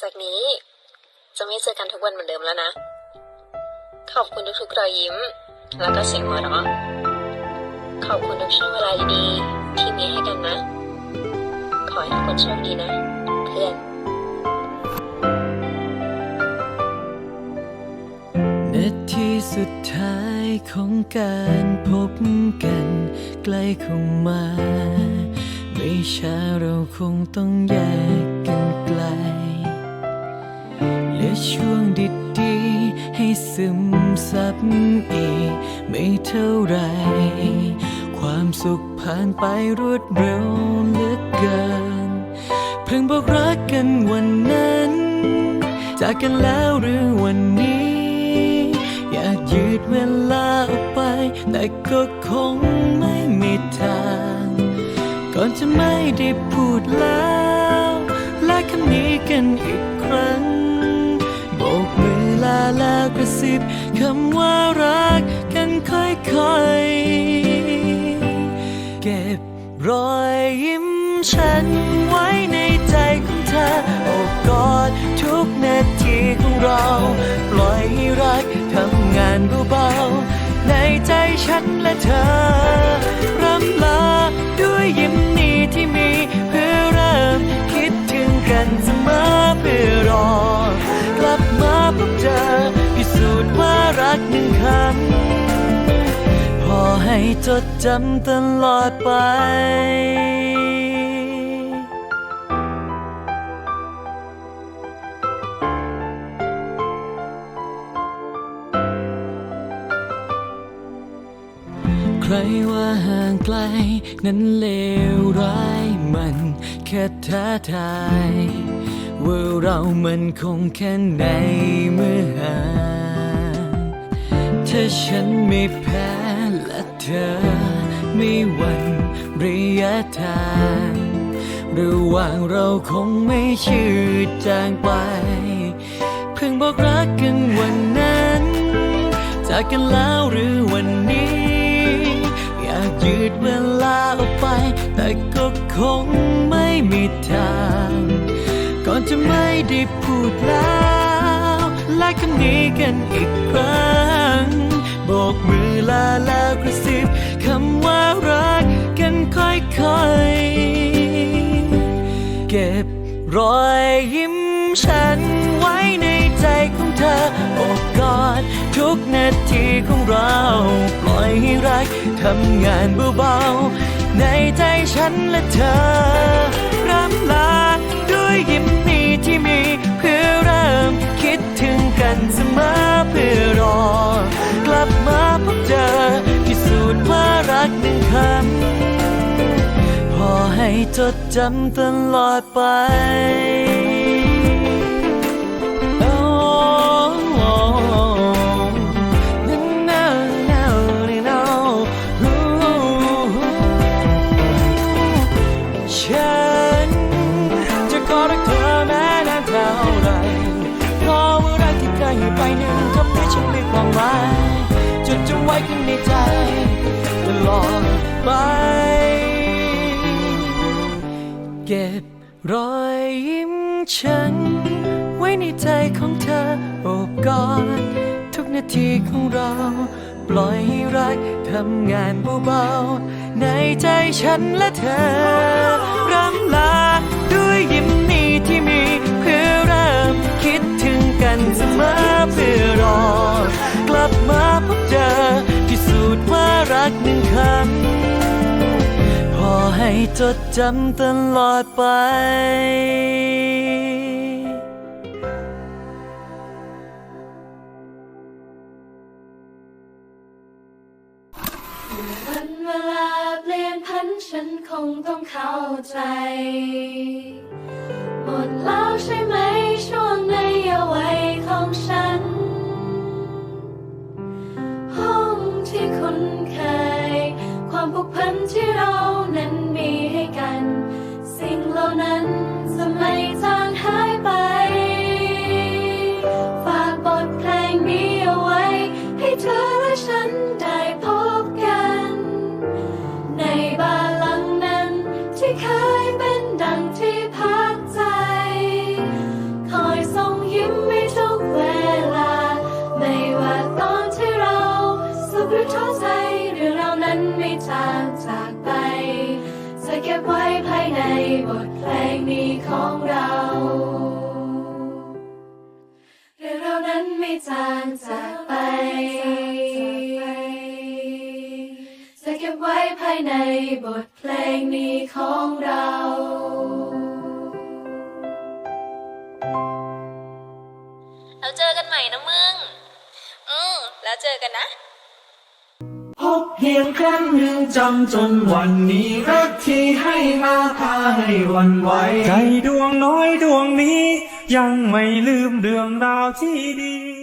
แบบนี้ จะไม่เจอกันทุกวันเหมือนเดิมแล้วนะ ขอบคุณทุกๆรอยยิ้ม แล้วก็เสียงหัวเราะขอบคุณทุกช่วงเวลาดีๆที่มีให้กันนะ ขอให้ทุกคนโชคดีนะ เพื่อนนาทีสุดท้ายของการพบกันใกล้เข้ามา ไม่ช้าเราคงต้องแยกกันไกล ช่วงดีๆ ให้ซึมซับอีก ไม่เท่าไร ความสุขผ่านไปรวดเร็วเหลือเกิน เพิ่งบอกรักกันวันนั้น จากกันแล้วหรือวันนี้ อยากยืดเวลาออกไป แต่ก็คงไม่มีทาง ก่อนจะไม่ได้พูดแล้วและคำนี้กันอีกครั้ง แล้วกระซิบคำว่ารักกันค่อยๆ เก็บรอยยิ้มฉันไว้ในใจของเธอ โอบกอดทุกนาทีของเรา ปล่อยให้รักทำงานเบาๆในใจฉันและเธอ จดจำตลอดไป ใครว่าห่างไกล นั้นเลวร้ายมันแค่ท้าทาย ว่าเรามันคงแค่ในเมื่อห่างถ้าฉันไม่แพ้ เธอ ไม่หวันระยะทางระหว่างเราคงไม่ชืดจางไป เพิ่งบอกรักกันวันนั้น จากกันแล้วหรือวันนี้ อยากยืดเวลาออกไป แต่ก็คงไม่มีทาง ก่อนจะไม่ได้พูดแล้วและคำนี้กันอีกครั้ง กมือลาแล้วกระซิบคำว่ารักกันค่อยๆ เก็บรอยยิ้มฉันไว้ในใจของเธอโอบกอดทุกนาทีของเรา ปล่อยให้รักทำงานเบาๆ ในใจฉันและเธอรำลาด้วยยิ้มนี้ที่มี แม้นานเท่าไรเพราะว่ารักที่เคยให้ไปนั้นทำให้ฉันมีความหมายจดจำไว้ข้างในใจตลอดไป ก็บรอยยิ้มฉัน ไว้ในใจของเธอโอบกอดทุกนาทีของเรา ปล่อยให้รักทำงานเบาๆในใจฉันและเธอรำลาด้วยยิ้มนี้ที่มี เพื่อเริ่มคิดถึงกันเสมอเพื่อรอ กลับมาพบเจอพิสูจน์ว่ารักหนึ่งคำพอ ให้จดจำตลอดไปวันเวลาเปลี่ยนพันฉันคงต้องเข้าใจ หมดแล้วใช่ไหมช่วงในเยาวัยของฉัน ห้องที่คุ้นเคย ความผูกพันที่เรา หรือท้อใจเรื่องเราวนั้นไม่จางจากไปจะเก็บไว้ภายในบทเพลงนี้ของเราเรื่องเราวนั้นไม่จางจากไปจะเก็บไว้ภายในบทเพลงนี้ของเราแล้วเจอกันใหม่นะมึง อือแล้วเจอกันนะ พบเพียงครั้งหนึ่งจำจนวันนี้รักที่ให้มาพาให้วันไหวใจดวงน้อยดวงนี้ ยังไม่ลืมเรื่องราวที่ดี